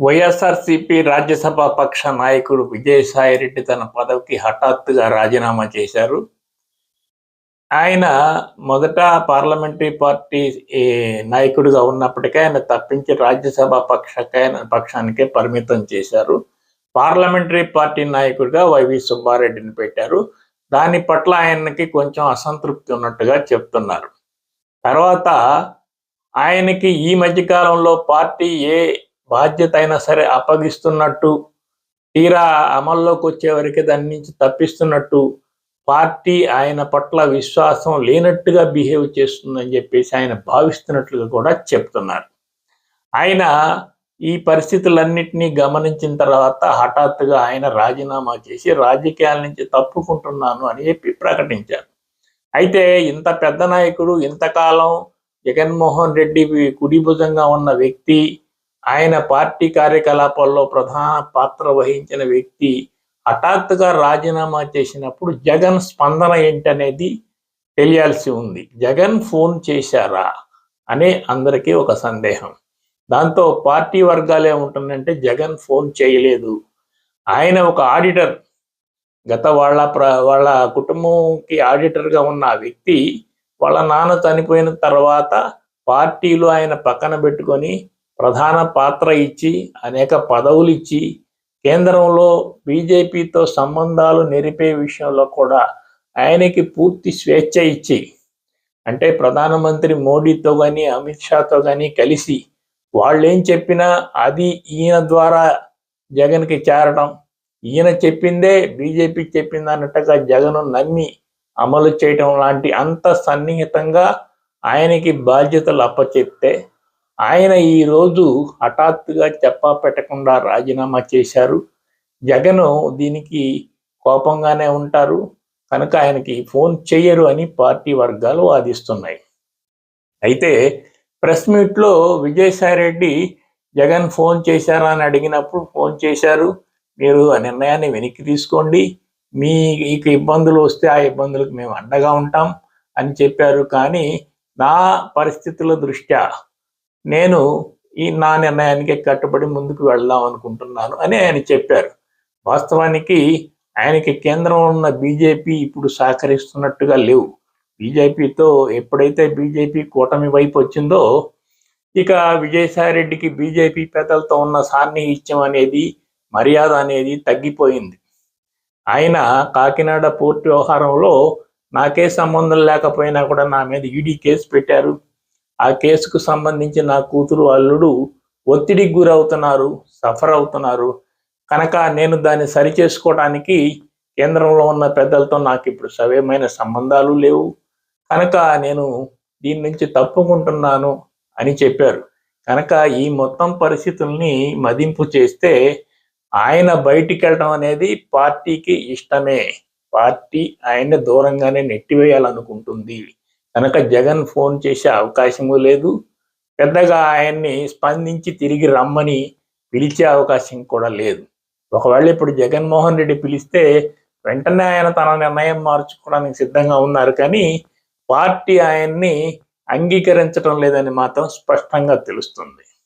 వైఎస్ఆర్సీపీ రాజ్యసభ పక్ష నాయకుడు విజయసాయిరెడ్డి తన పదవికి హఠాత్తుగా రాజీనామా చేశారు. ఆయన మొదట పార్లమెంటరీ పార్టీ నాయకుడిగా ఉన్నప్పటికీ ఆయన తప్పించి రాజ్యసభ పక్షకే పక్షానికే పరిమితం చేశారు. పార్లమెంటరీ పార్టీ నాయకుడిగా వైవి సుబ్బారెడ్డిని పెట్టారు. దాని పట్ల ఆయనకి కొంచెం అసంతృప్తి ఉన్నట్టుగా చెప్తున్నారు. తర్వాత ఆయనకి ఈ మధ్యకాలంలో పార్టీ ఏ బాధ్యత అయినా సరే అప్పగిస్తున్నట్టు తీరా అమల్లోకి వచ్చేవరకు దాని నుంచి తప్పిస్తున్నట్టు పార్టీ ఆయన పట్ల విశ్వాసం లేనట్టుగా బిహేవ్ చేస్తుందని చెప్పేసి ఆయన భావిస్తున్నట్లుగా కూడా చెప్తున్నారు. ఆయన ఈ పరిస్థితులన్నింటినీ గమనించిన తర్వాత హఠాత్తుగా ఆయన రాజీనామా చేసి రాజకీయాల నుంచి తప్పుకుంటున్నాను అని చెప్పి ప్రకటించారు. అయితే ఇంత పెద్ద నాయకుడు ఇంతకాలం జగన్మోహన్ రెడ్డి కుడి భుజంగా ఉన్న వ్యక్తి ఆయన పార్టీ కార్యకలాపాల్లో ప్రధాన పాత్ర వహించిన వ్యక్తి హఠాత్తుగా రాజీనామా చేసినప్పుడు జగన్ స్పందన ఏంటనేది తెలియాల్సి ఉంది. జగన్ ఫోన్ చేశారా అనే అందరికీ ఒక సందేహం. దాంతో పార్టీ వర్గాలు ఏముంటుందంటే జగన్ ఫోన్ చేయలేదు. ఆయన ఒక ఆడిటర్. గత వాళ్ళ ప్ర వాళ్ళ కుటుంబంకి ఆడిటర్గా ఉన్న ఆ వ్యక్తి వాళ్ళ నాన్న చనిపోయిన తర్వాత పార్టీలు ఆయన పక్కన పెట్టుకొని ప్రధాన పాత్ర ఇచ్చి అనేక పదవులు ఇచ్చి కేంద్రంలో బీజేపీతో సంబంధాలు నెరిపే విషయంలో కూడా ఆయనకి పూర్తి స్వేచ్ఛ ఇచ్చి అంటే ప్రధానమంత్రి మోడీతో కానీ అమిత్ షాతో కానీ కలిసి వాళ్ళు ఏం చెప్పినా అది ఈయన ద్వారా జగన్కి చేరడం. ఈయన చెప్పిందే బీజేపీ చెప్పింది అన్నట్టుగా జగన్ నమ్మి అమలు చేయడం లాంటి అంత సన్నిహితంగా ఆయనకి బాధ్యతలు అప్పచెప్తే ఆయన ఈరోజు హఠాత్తుగా చెప్పా పెట్టకుండా రాజీనామా చేశారు. జగన్ దీనికి కోపంగానే ఉంటారు. కనుక ఆయనకి ఫోన్ చేయరు అని పార్టీ వర్గాలు వాదిస్తున్నాయి. అయితే ప్రెస్ మీట్లో విజయసాయిరెడ్డి జగన్ ఫోన్ చేశారా? అని అడిగినప్పుడు ఫోన్ చేశారు. మీరు ఆ నిర్ణయాన్ని వెనక్కి తీసుకోండి. మీకు ఇబ్బందులు వస్తే ఆ ఇబ్బందులకు మేము అండగా ఉంటాం అని చెప్పారు. కానీ నా పరిస్థితుల దృష్ట్యా నేను ఈ నా నిర్ణయానికి కట్టుబడి ముందుకు వెళ్దాం అనుకుంటున్నాను అని ఆయన చెప్పారు. వాస్తవానికి ఆయనకి కేంద్రంలో ఉన్న బీజేపీ ఇప్పుడు సహకరిస్తున్నట్టుగా లేవు. బీజేపీతో ఎప్పుడైతే బీజేపీ కూటమి వైపు వచ్చిందో ఇక విజయసాయిరెడ్డికి బీజేపీ పెద్దలతో ఉన్న సాన్నిహిత్యం అనేది మర్యాద అనేది తగ్గిపోయింది. ఆయన కాకినాడ పోర్టు వ్యవహారంలో నాకే సంబంధం లేకపోయినా కూడా నా మీద ఈడీ కేసు పెట్టారు. ఆ కేసుకు సంబంధించి నా కూతురు అల్లుడు ఒత్తిడికి గురవుతున్నారు సఫర్ అవుతున్నారు. కనుక నేను దాన్ని సరిచేసుకోవడానికి కేంద్రంలో ఉన్న పెద్దలతో నాకు ఇప్పుడు సవ్యమైన సంబంధాలు లేవు. కనుక నేను దీని నుంచి తప్పుకుంటున్నాను అని చెప్పారు. కనుక ఈ మొత్తం పరిస్థితుల్ని మదింపు చేస్తే ఆయన బయటికి వెళ్ళడం అనేది పార్టీకి ఇష్టమే. పార్టీ ఆయన్ని దూరంగానే నెట్టివేయాలనుకుంటుంది. కనుక జగన్ ఫోన్ చేసే అవకాశము లేదు. పెద్దగా ఆయన్ని స్పందించి తిరిగి రమ్మని పిలిచే అవకాశం కూడా లేదు. ఒకవేళ ఇప్పుడు జగన్మోహన్ రెడ్డి పిలిస్తే వెంటనే ఆయన తన నిర్ణయం మార్చుకోవడానికి సిద్ధంగా ఉన్నారు. కానీ పార్టీ ఆయన్ని అంగీకరించడం లేదని మాత్రం స్పష్టంగా తెలుస్తుంది.